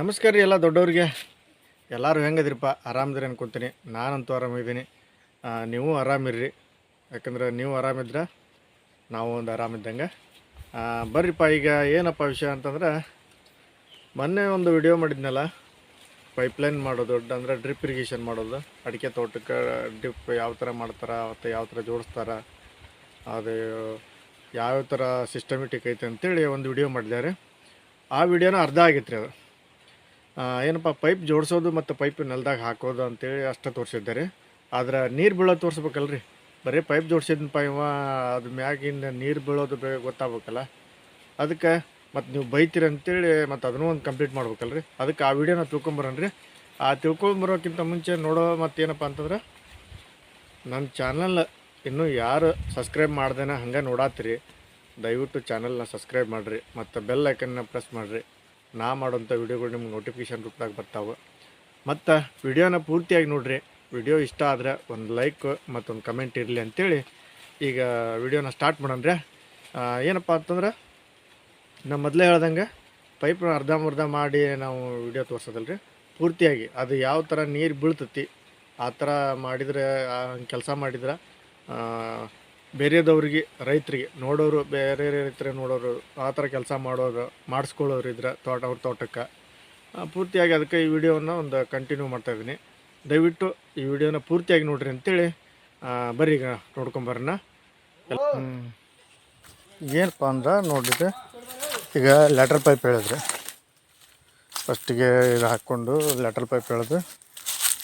ನಮಸ್ಕಾರ ರೀ ಎಲ್ಲ ದೊಡ್ಡವ್ರಿಗೆ. ಎಲ್ಲರೂ ಹೆಂಗದಿರಪ್ಪ? ಆರಾಮದಿರಿ ಅನ್ಕೊತೀನಿ. ನಾನಂತೂ ಆರಾಮಿದ್ದೀನಿ ನೀವು ಆರಾಮಿರ್ರಿ. ಯಾಕಂದ್ರೆ ನೀವು ಆರಾಮಿದ್ರೆ ನಾವು ಒಂದು ಆರಾಮಿದ್ದಂಗೆ. ಬರ್ರಿಪ್ಪ, ಈಗ ಏನಪ್ಪ ವಿಷಯ ಅಂತಂದ್ರೆ, ಮೊನ್ನೆ ಒಂದು ವಿಡಿಯೋ ಮಾಡಿದ್ನಲ್ಲ ಪೈಪ್ಲೈನ್ ಮಾಡೋದು ಅಂದರೆ ಡ್ರಿಪ್ ಇರಿಗೇಷನ್ ಮಾಡೋದು. ಅಡಿಕೆ ತೋಟಕ್ಕೆ ಡ್ರಿಪ್ ಯಾವ ಥರ ಮಾಡ್ತಾರೆ, ಮತ್ತು ಯಾವ ಥರ ಜೋಡಿಸ್ತಾರೆ, ಅದು ಯಾವ ಥರ ಸಿಸ್ಟಮೆಟಿಕ್ ಐತೆ ಅಂತೇಳಿ ಒಂದು ವಿಡಿಯೋ ಮಾಡಿದ್ದಾರೆ. ಆ ವಿಡಿಯೋನ ಅರ್ಧ ಆಗಿತ್ತು ರೀ ಅದು. ಏನಪ್ಪ ಪೈಪ್ ಜೋಡಿಸೋದು ಮತ್ತು ಪೈಪ್ ನೆಲದಾಗ ಹಾಕೋದು ಅಂತೇಳಿ ಅಷ್ಟೇ ತೋರಿಸಿದ್ದಾರೆ. ಆದ್ರೆ ನೀರು ಬೀಳೋದು ತೋರಿಸ್ಬೇಕಲ್ರಿ? ಬರೀ ಪೈಪ್ ಜೋಡಿಸಿದ್ನಪ್ಪ ಇವ, ಅದು ಮ್ಯಾಗಿಂದ ನೀರು ಬೀಳೋದು ಬೇಗ ಗೊತ್ತಾಗ್ಬೇಕಲ್ಲ? ಅದಕ್ಕೆ ಮತ್ತು ನೀವು ಬೈತೀರಿ ಅಂತೇಳಿ ಮತ್ತು ಅದನ್ನೂ ಒಂದು ಕಂಪ್ಲೀಟ್ ಮಾಡ್ಬೇಕಲ್ರಿ? ಅದಕ್ಕೆ ಆ ವಿಡಿಯೋನ ತಿಳ್ಕೊಂಬರನ್ರಿ ಆ ತಿಳ್ಕೊಂಬರೋಕ್ಕಿಂತ ಮುಂಚೆ ನೋಡೋ ಮತ್ತೇನಪ್ಪ ಅಂತಂದ್ರೆ ನನ್ನ ಚಾನಲ್ ಇನ್ನೂ ಯಾರು ಸಬ್ಸ್ಕ್ರೈಬ್ ಮಾಡ್ದೇನ ಹಂಗೆ ನೋಡಾತ್ರಿ. ದಯವಿಟ್ಟು ಚಾನಲ್ನ ಸಬ್ಸ್ಕ್ರೈಬ್ ಮಾಡಿರಿ. ಮತ್ತು ಬೆಲ್ ಐಕನ್ನ ಪ್ರೆಸ್ ಮಾಡಿರಿ. ನಾ ಮಾಡೋಂಥ ವಿಡಿಯೋಗಳು ನಿಮ್ಗೆ ನೋಟಿಫಿಕೇಷನ್ ರೂಪದಾಗ ಬರ್ತಾವೆ. ಮತ್ತು ವಿಡಿಯೋನ ಪೂರ್ತಿಯಾಗಿ ನೋಡ್ರಿ. ವಿಡಿಯೋ ಇಷ್ಟ ಆದರೆ ಒಂದು ಲೈಕ್ ಮತ್ತೊಂದು ಕಮೆಂಟ್ ಇರಲಿ ಅಂತೇಳಿ ಈಗ ವಿಡಿಯೋನ ಸ್ಟಾರ್ಟ್ ಮಾಡೋಣ್ರೆ. ಏನಪ್ಪ ಅಂತಂದ್ರೆ ನಾ ಮೊದಲೇ ಹೇಳ್ದಂಗೆ ಪೈಪ್ನ ಅರ್ಧಂಬರ್ಧ ಮಾಡಿ ನಾವು ವಿಡಿಯೋ ತೋರ್ಸೋದಲ್ರಿ. ಪೂರ್ತಿಯಾಗಿ ಅದು ಯಾವ ಥರ ನೀರು ಬೀಳ್ತತಿ, ಆ ಥರ ಮಾಡಿದರೆ ಕೆಲಸ ಮಾಡಿದ್ರೆ ಬೇರೆದವ್ರಿಗೆ, ರೈತರಿಗೆ, ನೋಡೋರು, ಬೇರೆ ರೈತರ ನೋಡೋರು, ಆ ಥರ ಕೆಲಸ ಮಾಡೋರು ಮಾಡಿಸ್ಕೊಳ್ಳೋರು ಇದ್ರೆ ತೋಟ, ಅವ್ರ ತೋಟಕ್ಕೆ ಪೂರ್ತಿಯಾಗಿ ಅದಕ್ಕೆ ಈ ವಿಡಿಯೋನ ಒಂದು ಕಂಟಿನ್ಯೂ ಮಾಡ್ತಾಯಿದ್ದೀನಿ ದಯವಿಟ್ಟು ಈ ವಿಡಿಯೋನ ಪೂರ್ತಿಯಾಗಿ ನೋಡ್ರಿ ಅಂತೇಳಿ ಬರ್ರಿ ಈಗ ನೋಡ್ಕೊಂಬರೋಣ. ಏನಪ್ಪ ಅಂದ್ರೆ ನೋಡಿದ್ರೆ ಈಗ ಲೆಟರ್ ಪೈಪ್ ಹೇಳಿದ್ರೆ. ಫಸ್ಟಿಗೆ ಇದು ಹಾಕ್ಕೊಂಡು ಲೆಟರ್ ಪೈಪ್ ಎಳೆದು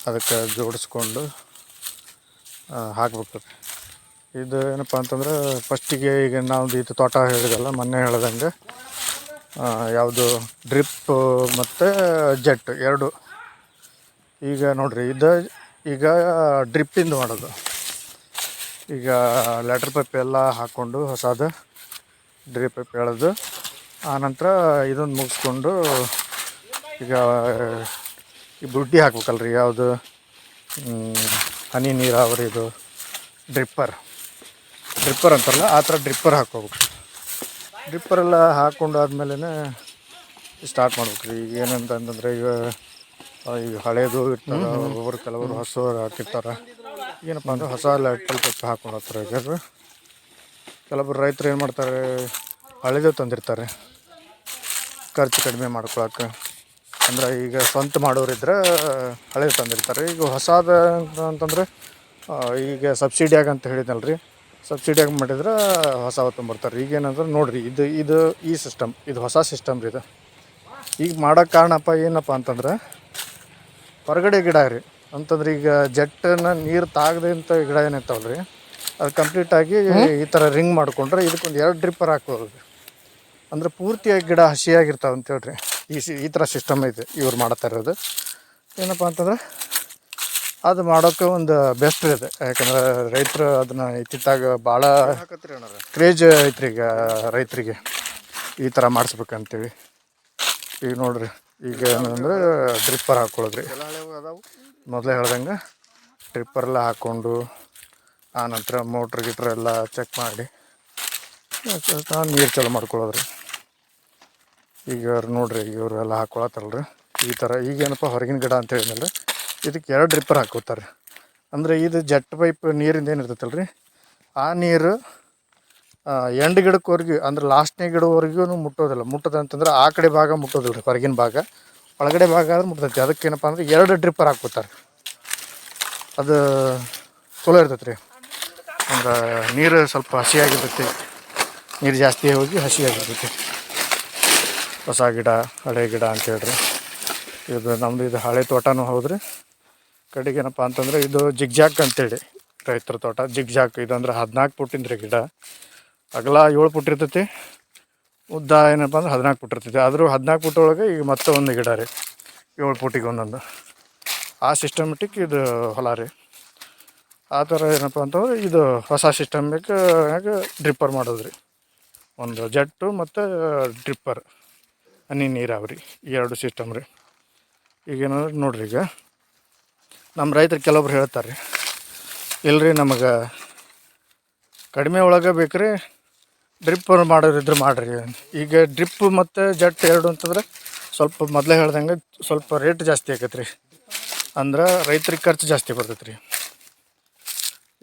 ಅದಕ್ಕೆ ಜೋಡಿಸ್ಕೊಂಡು ಹಾಕ್ಬೇಕು ಇದು ಏನಪ್ಪ ಅಂತಂದ್ರೆ ಫಸ್ಟಿಗೆ ಈಗ ನಾವು ಇದು ತೋಟ ಹೇಳಿದಲ್ಲ ಮೊನ್ನೆ ಹೇಳ್ದಂಗೆ ಯಾವುದು ಡ್ರಿಪ್ ಮತ್ತು ಜೆಟ್ ಎರಡು. ಈಗ ನೋಡಿರಿ, ಇದು ಈಗ ಡ್ರಿಪ್ಪಿಂದ ಮಾಡೋದು. ಈಗ ಲೆಟ್ರ್ ಪೈಪ್ ಎಲ್ಲ ಹಾಕ್ಕೊಂಡು ಹೊಸದು ಡ್ರಿಪ್ ಪೈಪ್ ಎಳೆದು ಆನಂತರ ಇದೊಂದು ಮುಗಿಸ್ಕೊಂಡು ಈಗ ಈ ಬುಡ್ಡಿ ಹಾಕ್ಬೇಕಲ್ರಿ, ಯಾವುದು ಹನಿ ನೀರಾವರಿದು ಡ್ರಿಪ್ಪರ್. ಡ್ರಿಪ್ಪರ್ ಅಂತಾರಲ್ಲ ಆ ಥರ ಡ್ರಿಪ್ಪರ್ ಹಾಕ್ಕೋಬೇಕು. ಡ್ರಿಪ್ಪರೆಲ್ಲ ಹಾಕ್ಕೊಂಡು ಆದಮೇಲೆ ಸ್ಟಾರ್ಟ್ ಮಾಡ್ಬೇಕು ರೀ ಈಗ ಏನಂತ ಅಂತಂದ್ರೆ ಈಗ ಈಗ ಹಳೇದು ಇರ್ತಾರೆ ಒಬ್ಬರು ಕೆಲವರು ಹೊಸವರು ಹಾಕಿರ್ತಾರೆ. ಏನಪ್ಪ ಅಂದ್ರೆ ಹೊಸ ಲೆಟಲ್ ಪೈಪ್ ಹಾಕೊಂಡು ಹೋಗ್ತಾರೆ ಈಗ ಕೆಲವೊಬ್ಬರು ರೈತರು ಏನು ಮಾಡ್ತಾರೆ ಹಳೇದು ತಂದಿರ್ತಾರೆ. ಖರ್ಚು ಕಡಿಮೆ ಮಾಡ್ಕೊಳಕ್ಕೆ. ಅಂದ್ರೆ ಈಗ ಸ್ವಂತ ಮಾಡೋರಿದ್ರೆ ಹಳೇದು ತಂದಿರ್ತಾರೆ. ಈಗ ಹೊಸಾದ ಅಂತಂದ್ರೆ ಈಗ ಸಬ್ಸಿಡಿಯಾಗ ಅಂತ ಹೇಳಿದ್ನಲ್ಲ ರೀ ಸಬ್ಸಿಡಿಯಾಗ ಮಾಡಿದ್ರೆ ಹೊಸ ತೊಗೊಂಬರ್ತಾರೆ ಈಗ ಏನಂದ್ರೆ ನೋಡ್ರಿ ಇದು ಇದು ಈ ಸಿಸ್ಟಮ್ ಇದು ಹೊಸ ಸಿಸ್ಟಮ್ ರೀ ಇದು. ಈಗ ಮಾಡೋಕ್ಕೆ ಕಾರಣಪ್ಪ ಏನಪ್ಪ ಅಂತಂದ್ರೆ ಹೊರಗಡೆ ಗಿಡ ರೀ. ಅಂತಂದ್ರೆ ಈಗ ಜಟ್ಟನ್ನ ನೀರು ತಾಗದಂಥ ಗಿಡ ಏನಿರ್ತಾವಲ್ಲ ರೀ ಅದು ಕಂಪ್ಲೀಟಾಗಿ ಈ ಥರ ರಿಂಗ್ ಮಾಡ್ಕೊಂಡ್ರೆ ಇದಕ್ಕೊಂದು ಎರಡು ಡ್ರಿಪ್ಪರ್ ಹಾಕ್ಬೋದು ರೀ ಅಂದ್ರೆ ಪೂರ್ತಿಯಾಗಿ ಗಿಡ ಹಸಿಯಾಗಿರ್ತಾವೆ ಅಂತ ಹೇಳ್ರಿ. ಈ ಸಿ ಈ ಥರ ಸಿಸ್ಟಮ್ ಐತೆ ಇವ್ರು ಮಾಡ್ತಾ ಇರೋದು. ಏನಪ್ಪ ಅಂತಂದ್ರೆ ಅದು ಮಾಡೋಕೆ ಒಂದು ಬೆಸ್ಟ್ ಇದೆ. ಯಾಕಂದ್ರೆ ರೈತರು ಅದನ್ನ ಇತ್ತಿತ್ತಾಗ ಭಾಳ ಕ್ರೇಜ್ ಐತ್ರಿ ಈಗ ರೈತರಿಗೆ. ಈ ಥರ ಮಾಡಿಸ್ಬೇಕಂತೇಳಿ ಈಗ ನೋಡ್ರಿ ಈಗ ಏನಂದ್ರೆ ಡ್ರಿಪ್ಪರ್ ಹಾಕ್ಕೊಳ್ಳೋದ್ರಿ ಮೊದಲೇ ಹೇಳ್ದಂಗೆ ಡ್ರಿಪ್ಪರೆಲ್ಲ ಹಾಕ್ಕೊಂಡು ಆ ನಂತರ ಮೋಟ್ರ್ ಗಿಟ್ರ್ ಎಲ್ಲ ಚೆಕ್ ಮಾಡಿ ನೀರು ಚಲೋ ಮಾಡ್ಕೊಳ್ಳೋದ್ರಿ. ಈಗ ಅವ್ರು ನೋಡ್ರಿ ಈಗ ಇವರೆಲ್ಲ ಹಾಕ್ಕೊಳತ್ತಲ್ರಿ ಈ ಥರ ಈಗೇನಪ್ಪ ಹೊರಗಿನ ಗಿಡ ಅಂತ ಹೇಳಿದ್ನಲ್ಲ ಇದಕ್ಕೆ ಎರಡು ಡ್ರಿಪ್ಪರ್ ಹಾಕೋತಾರೆ. ಅಂದರೆ ಇದು ಜಟ್ ಪೈಪ್ ನೀರಿಂದ ಏನಿರ್ತೈತಲ್ಲ ರೀ ಆ ನೀರು ಎಂಡ್ ಗಿಡಕ್ಕವರೆಗೂ ಅಂದ್ರೆ ಲಾಸ್ಟ್ನೇ ಗಿಡವರೆಗೂ ಮುಟ್ಟೋದಿಲ್ಲ. ಮುಟ್ಟದ ಅಂತಂದ್ರೆ ಆ ಕಡೆ ಭಾಗ ಮುಟ್ಟೋದಿಲ್ಲ ರೀ ಹೊರಗಿನ ಭಾಗ. ಒಳಗಡೆ ಭಾಗ ಆದ್ರೆ ಮುಟ್ತೈತಿ ಅದಕ್ಕೇನಪ್ಪ ಅಂದ್ರೆ ಎರಡು ಡ್ರಿಪ್ಪರ್ ಹಾಕೋತಾರೆ. ಅದು ಚಲೋ ಇರ್ತೈತೆ ರೀ ಅಂದ್ರೆ ನೀರು ಸ್ವಲ್ಪ ಹಸಿಯಾಗಿರ್ತೈತಿ. ನೀರು ಜಾಸ್ತಿ ಹೋಗಿ ಹಸಿಯಾಗಿರ್ತೈತಿ. ಹೊಸ ಗಿಡ, ಹಳೆ ಗಿಡ ಅಂತ ಹೇಳ್ರಿ. ಇದು ನಮ್ಮದು ಇದು ಹಳೆ ತೋಟನೂ ಹೌದ್ರಿ. ಕಡೆಗೆ ಏನಪ್ಪ ಅಂತಂದ್ರೆ ಇದು ಜಿಗ್ಜಾಕ್ ಅಂತೇಳಿ ರೈತರ ತೋಟ. ಜಿಗ್ಜಾಕ್ ಇದು ಅಂದ್ರೆ ಹದಿನಾಲ್ಕು ಪುಟ್ಟಿಂದ ಗಿಡ. ಅಗಲ ಏಳು ಪುಟ್ಟಿರ್ತೈತಿ ಉದ್ದ ಏನಪ್ಪ ಅಂದ್ರೆ ಹದಿನಾಲ್ಕು ಪುಟ್ಟಿರ್ತೈತಿ ಆದರೂ ಹದಿನಾಲ್ಕು ಫುಟ್ ಒಳಗೆ ಈಗ ಮತ್ತೆ ಒಂದು ಗಿಡ ರೀ. ಏಳು ಪುಟ್ಟಿಗೆ ಒಂದೊಂದು. ಆ ಸಿಸ್ಟಮೆಟಿಕ್ ಇದು ಹೊಲ ರೀ. ಆ ಥರ ಏನಪ್ಪ ಅಂತಂದ್ರೆ ಇದು ಹೊಸ ಸಿಸ್ಟಮಿಕ್ ಡ್ರಿಪ್ಪರ್ ಮಾಡೋದು ರೀ. ಒಂದು ಜಟ್ಟು ಮತ್ತು ಡ್ರಿಪ್ಪರ್ ಹನಿ ನೀರಾವರಿ ಈ ಎರಡು ಸಿಸ್ಟಮ್ ರೀ. ಈಗೇನಂದ್ರೆ ನೋಡ್ರಿ ಈಗ. ನಮ್ಮ ರೈತರು ಕೆಲವೊಬ್ರು ಹೇಳ್ತಾರೆ ಇಲ್ಲರಿ ನಮಗೆ ಕಡಿಮೆ ಒಳಗೆ ಬೇಕ್ರಿ ಡ್ರಿಪ್ ಮಾಡೋರಿದ್ರೆ ಮಾಡಿರಿ. ಈಗ ಡ್ರಿಪ್ ಮತ್ತು ಜಟ್ ಎರಡು ಅಂತಂದ್ರೆ ಸ್ವಲ್ಪ ಮೊದಲೇ ಹೇಳ್ದಂಗೆ ಸ್ವಲ್ಪ ರೇಟ್ ಜಾಸ್ತಿ ಆಕೈತೆ ರೀ ಅಂದ್ರೆ ರೈತ್ರಿಗೆ ಖರ್ಚು ಜಾಸ್ತಿ ಬರ್ತೈತೆ ರೀ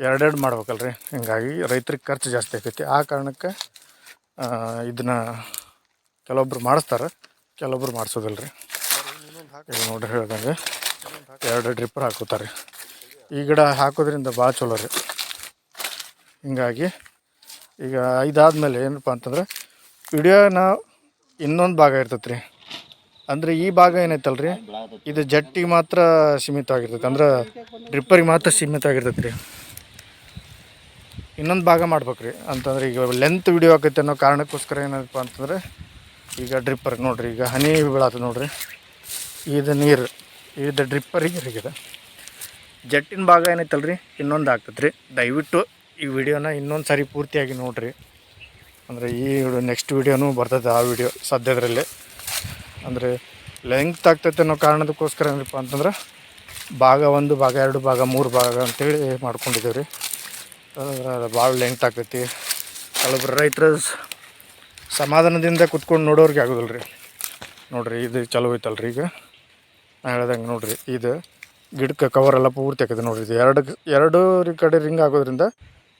ಎರಡೆರಡು ಮಾಡ್ಬೇಕಲ್ರಿ. ಹಿಂಗಾಗಿ ರೈತ್ರಿಗೆ ಖರ್ಚು ಜಾಸ್ತಿ ಆಕೈತಿ. ಆ ಕಾರಣಕ್ಕೆ ಇದನ್ನ ಕೆಲವೊಬ್ರು ಮಾಡಿಸ್ತಾರೆ, ಕೆಲವೊಬ್ರು ಮಾಡಿಸೋದಿಲ್ಲ ರೀ ಈಗ ನೋಡ್ರಿ ಹೇಳ್ದಂಗೆ. ಎರಡು ಡ್ರಿಪ್ಪರ್ ಹಾಕೋತಾರೆ. ಈ ಗಿಡ ಹಾಕೋದ್ರಿಂದ ಭಾಳ ಚಲೋ ರೀ. ಹಿಂಗಾಗಿ ಈಗ ಇದಾದ್ಮೇಲೆ ಏನಪ್ಪ ಅಂತಂದ್ರೆ ವಿಡಿಯೋನ ಇನ್ನೊಂದು ಭಾಗ ಇರ್ತೈತೆ ರೀ. ಅಂದರೆ ಈ ಭಾಗ ಏನೈತಲ್ಲ ರೀ ಇದು ಜಟ್ಟಿಗೆ ಮಾತ್ರ ಸೀಮಿತ ಆಗಿರ್ತೈತೆ ಅಂದ್ರೆ ಡ್ರಿಪ್ಪರಿಗೆ ಮಾತ್ರ ಸೀಮಿತವಾಗಿರ್ತೈತೆ ರೀ. ಇನ್ನೊಂದು ಭಾಗ ಮಾಡ್ಬೇಕು ರೀ. ಅಂತಂದ್ರೆ ಈಗ ಲೆಂತ್ ವಿಡಿಯೋ ಆಕೈತೆ ಅನ್ನೋ ಕಾರಣಕ್ಕೋಸ್ಕರ ಏನಪ್ಪ ಅಂತಂದ್ರೆ ಈಗ ಡ್ರಿಪ್ಪರ್ ನೋಡ್ರಿ, ಈಗ ಹನಿ ಬೀಳತ್ತೆ ನೋಡ್ರಿ. ಇದು ನೀರು. ಇದು ಡ್ರಿಪ್ಪರಿಗೆ ರೀಗಿದೆ ಜಟ್ಟಿನ ಭಾಗ ಏನೈತಲ್ಲ ರೀ ಇನ್ನೊಂದು ಆಗ್ತದೆ ರೀ ದಯವಿಟ್ಟು ಈ ವಿಡಿಯೋನ ಇನ್ನೊಂದು ಸಾರಿ ಪೂರ್ತಿಯಾಗಿ ನೋಡಿರಿ. ಅಂದರೆ ಈ ನೆಕ್ಸ್ಟ್ ವಿಡಿಯೋನೂ ಬರ್ತದೆ ಆ ವಿಡಿಯೋ ಸದ್ಯದ್ರಲ್ಲಿ. ಅಂದರೆ ಲೆಂಗ್ತ್ ಆಗ್ತೈತೆ ಅನ್ನೋ ಕಾರಣದಕ್ಕೋಸ್ಕರ ಏನಪ್ಪ ಅಂತಂದ್ರೆ ಭಾಗ ಒಂದು, ಭಾಗ ಎರಡು, ಭಾಗ ಮೂರು ಭಾಗ ಅಂತೇಳಿ ಮಾಡ್ಕೊಂಡಿದ್ದೀವಿ ರೀ ಅದು ಭಾಳ ಲೆಂಗ್ತ್ ಆಗ್ತೈತಿ. ಕೆಲವೊಬ್ರು ರೈತರು ಸಮಾಧಾನದಿಂದ ಕುತ್ಕೊಂಡು ನೋಡೋರಿಗೆ ಆಗೋದಿಲ್ಲ ರೀ ನೋಡಿರಿ, ಇದು ಚಲೋ ಐತಲ್ಲ ರೀ ಈಗ. ನಾ ಹೇಳ್ದಂಗೆ ನೋಡ್ರಿ, ಇದು ಗಿಡಕ್ಕೆ ಕವರ್ ಎಲ್ಲ ಪೂರ್ತಿ ನೋಡ್ರಿ, ಇದು ಎರಡು ಎರಡು ಕಡೆ ರಿಂಗ್ ಆಗೋದ್ರಿಂದ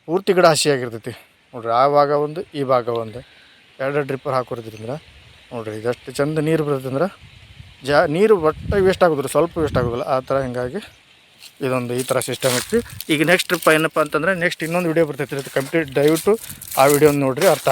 ಪೂರ್ತಿ ಗಿಡ ಹಸಿಯಾಗಿರ್ತೈತಿ ನೋಡ್ರಿ, ಆ ಭಾಗ ಒಂದು, ಈ ಭಾಗ ಒಂದು. ಎರಡು ಡ್ರಿಪ್ಪರ್ ಹಾಕೋದ್ರಿಂದ ನೋಡ್ರಿ, ಇದಷ್ಟು ಚಂದ ನೀರು ಬರ್ತೈತೆ ಅಂದ್ರೆ ಜಾ, ನೀರು ಒಟ್ಟು ವೇಸ್ಟ್ ಆಗೋದ್ರಿ ಸ್ವಲ್ಪ ವೇಸ್ಟ್ ಆಗೋದಿಲ್ಲ. ಆ ಥರ ಹಿಂಗಾಗಿ ಇದೊಂದು ಈ ಥರ ಸಿಸ್ಟಮ್ ಇತ್ತು ಈಗ ನೆಕ್ಸ್ಟ್ ಟ್ರಿಪ್ ಏನಪ್ಪ ಅಂತಂದರೆ ನೆಕ್ಸ್ಟ್ ಇನ್ನೊಂದು ವಿಡಿಯೋ ಬರ್ತೈತಿ ಕಂಪ್ಲೀಟ್ ದಯವಿಟ್ಟು ಆ ವಿಡಿಯೋ ನೋಡಿರಿ, ಅರ್ಥ